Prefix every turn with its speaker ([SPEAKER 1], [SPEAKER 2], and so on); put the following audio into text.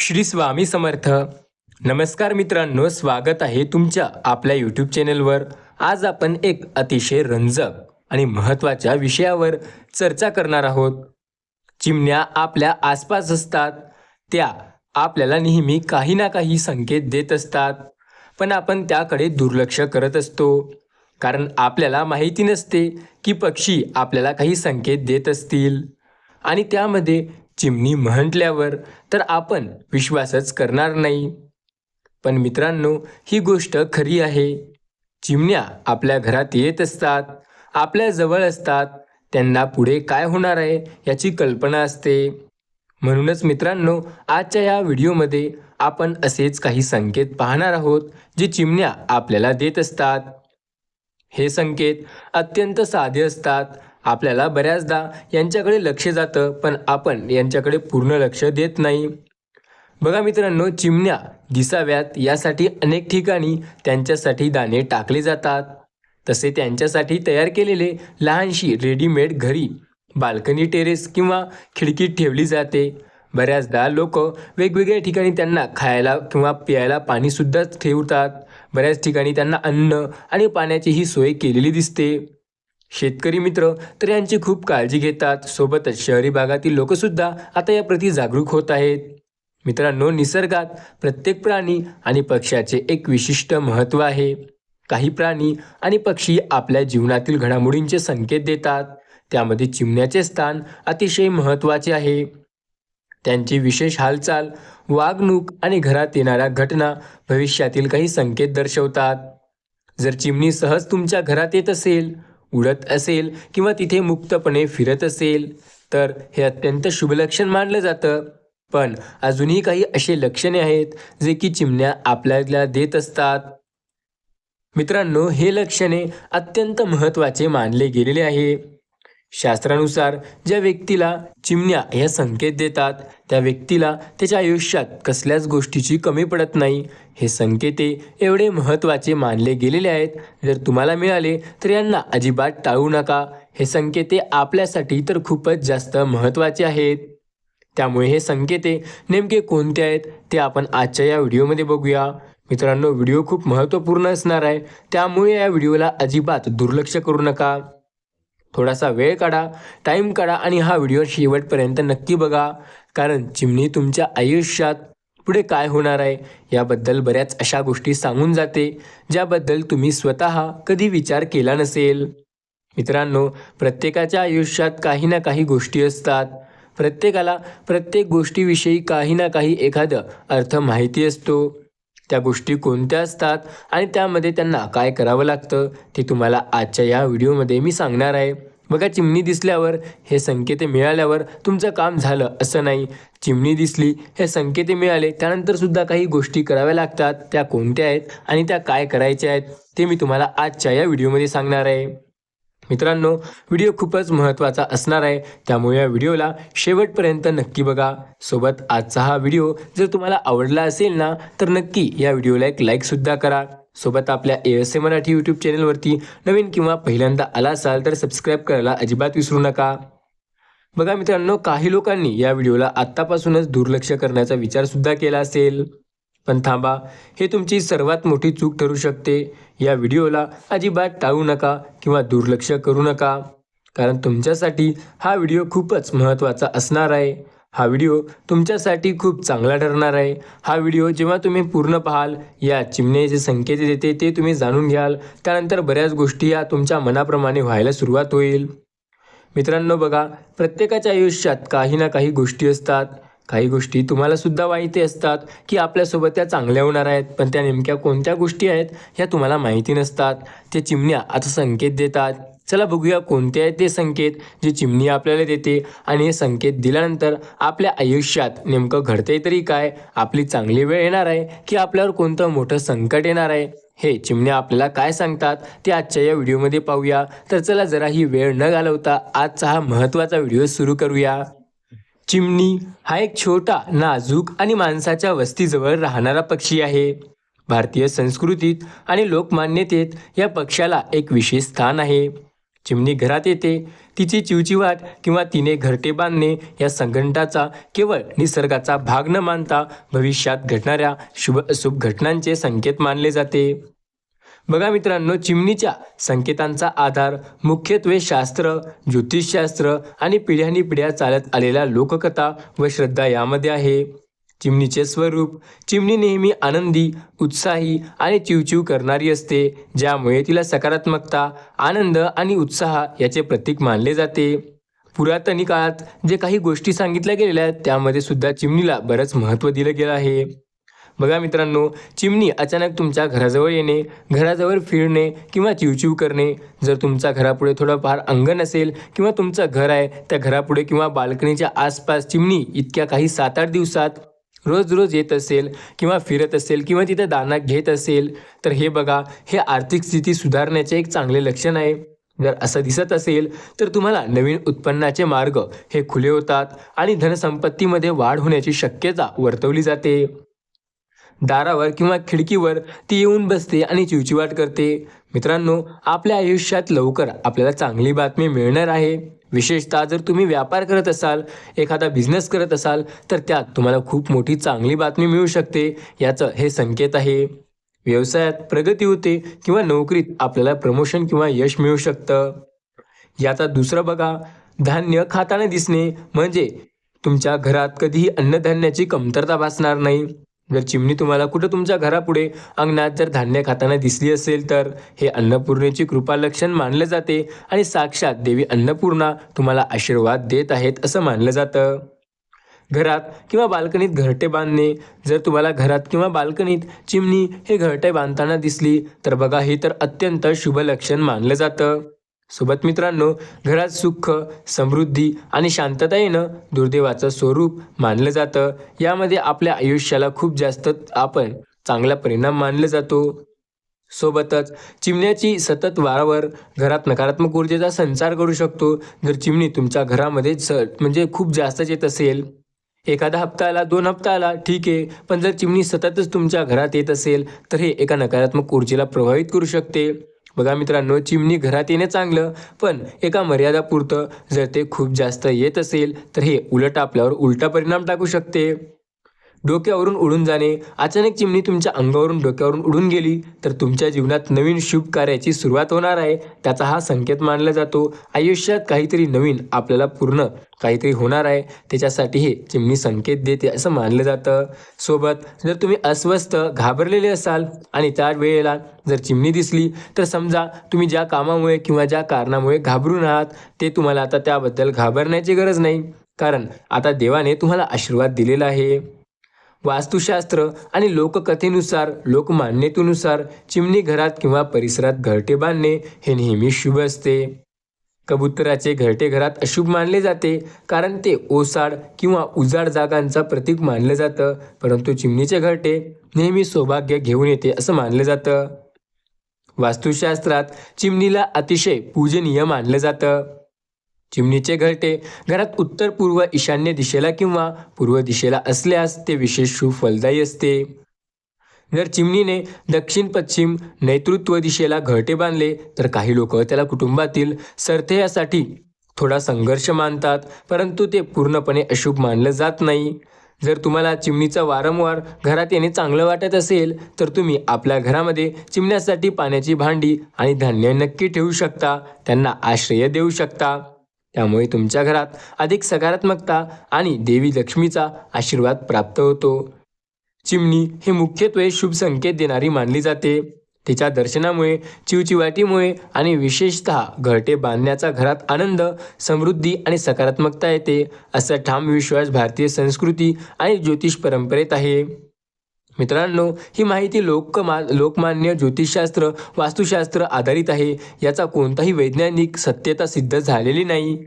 [SPEAKER 1] श्री स्वामी समर्थ. नमस्कार मित्रांनो स्वागत आहे तुमच्या आपल्या यूट्यूब चॅनलवर आज आपण एक अतिशय रंजक आणि महत्त्वाच्या विषयावर चर्चा करणार आहोत. चिमण्या आपल्या आसपास असतात. त्या आपल्याला नेहमी काही ना काही संकेत देत असतात. पण आपण त्याकडे दुर्लक्ष करत असतो. कारण आपल्याला माहिती नसते की पक्षी आपल्याला काही संकेत देत असतील. आणि त्यामध्ये चिमणी म्हटल्यावर तर आपण विश्वासच करणार नाही. पण मित्रांनो ही गोष्ट खरी आहे. चिमण्या आपल्या घरात येत असतात आपल्या जवळ असतात. त्यांना पुढे काय होणार आहे याची कल्पना असते. म्हणूनच मित्रांनो आजच्या या व्हिडिओमध्ये आपण असेच काही संकेत पाहणार आहोत जे चिमण्या आपल्याला देत असतात. हे संकेत अत्यंत साधे असतात. आपल्याला बऱ्याचदा यांच्याकडे लक्ष जातं पण आपण यांच्याकडे पूर्ण लक्ष देत नाही. बघा मित्रांनो चिमण्या दिसाव्यात यासाठी अनेक ठिकाणी त्यांच्यासाठी दाणे टाकले जातात. तसे त्यांच्यासाठी तयार केलेले लहानशी रेडीमेड घरी बाल्कनी टेरेस किंवा खिडकीत ठेवली जाते. बऱ्याचदा लोक वेगवेगळ्या ठिकाणी त्यांना खायला किंवा प्यायला पाणीसुद्धा ठेवतात. बऱ्याच ठिकाणी त्यांना अन्न आणि पाण्याची ही सोय केलेली दिसते. शेतकरी मित्र तर यांची खूप काळजी घेतात. सोबतच शहरी भागातील लोकसुद्धा आता याप्रती जागरूक होत आहेत. मित्रांनो निसर्गात प्रत्येक प्राणी आणि पक्ष्याचे एक विशिष्ट महत्त्व आहे. काही प्राणी आणि पक्षी आपल्या जीवनातील घडामोडींचे संकेत देतात. त्यामध्ये चिमण्याचे स्थान अतिशय महत्त्वाचे आहे. त्यांची विशेष हालचाल वागणूक आणि घरात येणाऱ्या घटना भविष्यातील काही संकेत दर्शवतात. जर चिमणी सहज तुमच्या घरात येत असेल उडत असेल किंवा तिथे मुक्तपणे फिरत असेल तर हे अत्यंत शुभलक्षण मानलं जातं. पण अजूनही काही असे लक्षणे आहेत जे की चिमण्या आपल्याला देत असतात. मित्रांनो हे लक्षणे अत्यंत महत्त्वाचे मानले गेलेले आहे. शास्त्रानुसार ज्या व्यक्तीला चिमण्या ह्या संकेत देतात त्या व्यक्तीला त्याच्या आयुष्यात कसल्याच गोष्टीची कमी पडत नाही. हे संकेते एवढे महत्त्वाचे मानले गेलेले आहेत. जर तुम्हाला मिळाले तर यांना अजिबात टाळू नका. हे संकेते आपल्यासाठी तर खूपच जास्त महत्त्वाचे आहेत. त्यामुळे हे संकेते नेमके कोणते आहेत ते आपण आजच्या या व्हिडिओमध्ये बघूया. मित्रांनो व्हिडिओ खूप महत्त्वपूर्ण असणार आहे. त्यामुळे या व्हिडिओला अजिबात दुर्लक्ष करू नका. थोडासा वेळ काढा टाईम काढा आणि हा व्हिडिओ शेवटपर्यंत नक्की बघा. कारण चिमणी तुमच्या आयुष्यात पुढे काय होणार आहे याबद्दल बऱ्याच अशा गोष्टी सांगून जाते ज्याबद्दल तुम्ही स्वतः कधी विचार केला नसेल. मित्रांनो प्रत्येकाच्या आयुष्यात काही ना काही गोष्टी असतात. प्रत्येकाला प्रत्येक गोष्टीविषयी काही ना काही एखादं अर्थ माहिती असतो. त्या गोष्टी कोणत्या असतात आणि त्यामध्ये त्यांना काय करावं लागतं ते तुम्हाला आजच्या या व्हिडिओमध्ये मी सांगणार आहे. बघा चिमणी दिसल्यावर हे संकेते मिळाल्यावर तुमचं काम झालं असं नाही. चिमणी दिसली हे संकेते मिळाले त्यानंतरसुद्धा काही गोष्टी कराव्या लागतात. त्या कोणत्या आहेत आणि त्या काय करायच्या आहेत ते मी तुम्हाला आजच्या या व्हिडिओमध्ये सांगणार आहे. मित्रांनो व्हिडिओ खूपच महत्त्वाचा असणार आहे. त्यामुळे या व्हिडिओला शेवटपर्यंत नक्की बघा. सोबत आजचा हा व्हिडिओ जर तुम्हाला आवडला असेल ना तर नक्की या व्हिडिओला एक लाईकसुद्धा करा. सोबत आपल्या A S A Marathi YouTube चॅनलवरती नवीन किंवा पहिल्यांदा आला असाल तर सबस्क्राईब करायला अजिबात विसरू नका. बघा मित्रांनो काही लोकांनी या व्हिडिओला आत्तापासूनच दुर्लक्ष करण्याचा विचारसुद्धा केला असेल. पण थांबा हे तुमची सर्वात मोठी चूक ठरू शकते. या व्हिडिओला अजिबात टाळू नका किंवा दुर्लक्ष करू नका. कारण तुमच्यासाठी हा व्हिडिओ खूपच महत्त्वाचा असणार आहे. हा व्हिडिओ तुमच्यासाठी खूप चांगला ठरणार आहे. हा व्हिडिओ जेव्हा तुम्ही पूर्ण पाहाल या चिमणे जे संकेत देते ते तुम्ही जाणून घ्याल. त्यानंतर बऱ्याच गोष्टी या तुमच्या मनाप्रमाणे व्हायला सुरुवात होईल. मित्रांनो बघा प्रत्येकाच्या आयुष्यात काही ना काही गोष्टी असतात. काही गोष्टी तुम्हाला सुद्धा माहिती असतात की आपल्यासोबत त्या चांगल्या होणार आहेत पण त्या नेमक्या कोणत्या गोष्टी आहेत ह्या तुम्हाला माहिती नसतात. त्या चिमण्या आता संकेत देतात. चला बघूया कोणते आहेत ते संकेत जे चिमणी आपल्याला देते आणि हे संकेत दिल्यानंतर आपल्या आयुष्यात नेमकं घडते तरी काय? आपली चांगली वेळ येणार आहे की आपल्यावर कोणतं मोठं संकट येणार आहे? हे चिमण्या आपल्याला काय सांगतात ते आजच्या या व्हिडिओमध्ये पाहूया. तर चला जरा ही वेळ न घालवता आजचा हा महत्त्वाचा व्हिडिओ सुरू करूया. चिमणी हा एक छोटा नाजूक आणि माणसाच्या वस्तीजवळ राहणारा पक्षी आहे. भारतीय संस्कृतीत आणि लोकमान्यतेत या पक्ष्याला एक विशेष स्थान आहे. चिमणी घरात येते. तिची चिवचिवाट किंवा तिने घरटे बांधणे या संघंटाचा केवळ निसर्गाचा भाग न मानता भविष्यात घडणाऱ्या शुभ अशुभ घटनांचे संकेत मानले जाते. बघा मित्रांनो चिमणीच्या संकेतांचा आधार मुख्यत्वे शास्त्र ज्योतिषशास्त्र आणि पिढ्यानी पिढ्या चालत आलेल्या लोककथा व श्रद्धा यामध्ये आहे. चिमणीचे स्वरूप चिमणी नेहमी आनंदी उत्साही आणि चिवचिव करणारी असते ज्यामुळे तिला सकारात्मकता आनंद आणि उत्साह याचे प्रतीक मानले जाते. पुरातनी काळात जे काही गोष्टी सांगितल्या गेलेल्या आहेत त्यामध्ये सुद्धा चिमणीला बरंच महत्त्व दिलं गेलं आहे. बघा मित्रांनो चिमणी अचानक तुमच्या घराजवळ येणे घराजवळ फिरणे किंवा चिवचिव करणे. जर तुमच्या घरापुढे थोडंफार अंगण असेल किंवा तुमचं घर आहे त्या घरापुढे किंवा बाल्कनीच्या आसपास चिमणी इतक्या काही सात आठ दिवसात रोज रोज येत असेल किंवा फिरत असेल किंवा तिथे दाना घेत असेल तर हे बघा हे आर्थिक स्थिती सुधारण्याचे एक चांगले लक्षण आहे. जर असं दिसत असेल तर तुम्हाला नवीन उत्पन्नाचे मार्ग हे खुले होतात आणि धनसंपत्तीमध्ये वाढ होण्याची शक्यता वर्तवली जाते. दारावर किंवा खिडकीवर ती येऊन बसते आणि चिवचिवाट करते. मित्रांनो आपल्या आयुष्यात लवकर आपल्याला चांगली बातमी मिळणार आहे. विशेषतः जर तुम्ही व्यापार करत असाल एखादा बिझनेस करत असाल तर त्यात तुम्हाला खूप मोठी चांगली बातमी मिळू शकते. याचं हे संकेत आहे. व्यवसायात प्रगती होते किंवा नोकरीत आपल्याला प्रमोशन किंवा यश मिळू शकतं. याचा दुसरं बघा धान्य खाताना दिसणे म्हणजे तुमच्या घरात कधीही अन्नधान्याची कमतरता भासणार नाही. जर चिमणी तुम्हाला कुठं तुमच्या घरापुढे अंगणात जर धान्य खाताना दिसली असेल तर हे अन्नपूर्णेची कृपा लक्षण मानले जाते आणि साक्षात देवी अन्नपूर्णा तुम्हाला आशीर्वाद देत आहेत असं मानलं जातं. घरात किंवा बाल्कनीत घरटे बांधणे जर तुम्हाला घरात किंवा बाल्कनीत चिमणी हे घरटे बांधताना दिसली तर बघा हे तर अत्यंत शुभ लक्षण मानलं जातं. सोबत मित्रांनो घरात सुख समृद्धी आणि शांतता येणं दुर्दैवाचं स्वरूप मानलं जातं. यामध्ये आपल्या आयुष्याला खूप जास्त आपण चांगला परिणाम मानला जातो. सोबतच चिमण्याची सतत वारंवार घरात नकारात्मक ऊर्जेचा संचार करू शकतो. जर चिमणी तुमच्या घरामध्ये स म्हणजे खूप जास्तच येत असेल एखादा हप्ता आला दोन हप्ता आला ठीक आहे. पण जर चिमणी सततच तुमच्या घरात येत असेल तर हे एका नकारात्मक ऊर्जेला प्रभावित करू शकते. बघा मित्रांनो चिमणी घरात येणे चांगलं पण एका मर्यादापुरतं जर ते खूप जास्त येत असेल तर हे उलट आपल्यावर उलटा परिणाम टाकू शकते. डोक्यावरून उडून जाणे. अचानक चिमणी तुमच्या अंगावरून डोक्यावरून उडून गेली तर तुमच्या जीवनात नवीन शुभ कार्याची सुरुवात होणार आहे. त्याचा हा संकेत मानला जातो. आयुष्यात काहीतरी नवीन आपल्याला पूर्ण काहीतरी होणार आहे. त्याच्यासाठी हे चिमणी संकेत देते असं मानलं जातं. सोबत जर तुम्ही अस्वस्थ घाबरलेले असाल आणि त्या वेळेला जर चिमणी दिसली तर समजा तुम्ही ज्या कामामुळे किंवा ज्या कारणामुळे घाबरून आहात ते तुम्हाला आता त्याबद्दल घाबरण्याची गरज नाही. कारण आता देवाने तुम्हाला आशीर्वाद दिलेला आहे. वास्तुशास्त्र आणि लोककथेनुसार लोकमान्यतेनुसार चिमणी घरात किंवा परिसरात घरटे बांधणे हे नेहमी शुभ असते. कबुतराचे घरटे घरात अशुभ मानले जाते कारण ते ओसाड किंवा उजाड जागांचा प्रतीक मानलं जातं परंतु चिमणीचे घरटे नेहमी सौभाग्य घेऊन येते असं मानलं जातं. वास्तुशास्त्रात चिमणीला अतिशय पूजनीय मानलं जातं. चिमणीचे घरटे घरात उत्तर पूर्व ईशान्य दिशेला किंवा पूर्व दिशेला असल्यास ते विशेष शुभ फलदायी असते. जर चिमणीने दक्षिण पश्चिम नेतृत्व दिशेला घरटे बांधले तर काही लोक त्याला कुटुंबातील सरथेयासाठी थोडा संघर्ष मानतात परंतु ते पूर्णपणे अशुभ मानलं जात नाही. जर तुम्हाला चिमणीचा वारंवार घरात येणे चांगलं वाटत असेल तर तुम्ही आपल्या घरामध्ये चिमण्यासाठी पाण्याची भांडी आणि धान्य नक्की ठेवू शकता त्यांना आश्रय देऊ शकता. त्यामुळे तुमच्या घरात अधिक सकारात्मकता आणि देवी लक्ष्मीचा आशीर्वाद प्राप्त होतो. चिमणी हे मुख्यत्वे शुभ संकेत देणारी मानली जाते. तिच्या दर्शनामुळे चिवचिवाटीमुळे आणि विशेषतः घरटे बांधण्याचा घरात आनंद समृद्धी आणि सकारात्मकता येते असा ठाम विश्वास भारतीय संस्कृती आणि ज्योतिष परंपरेत आहे. मित्रांनो ही माहिती लोकमा लोकमान्य ज्योतिषशास्त्र वास्तुशास्त्र आधारित आहे. याचा कोणताही वैज्ञानिक सत्यता सिद्ध झालेली नाही.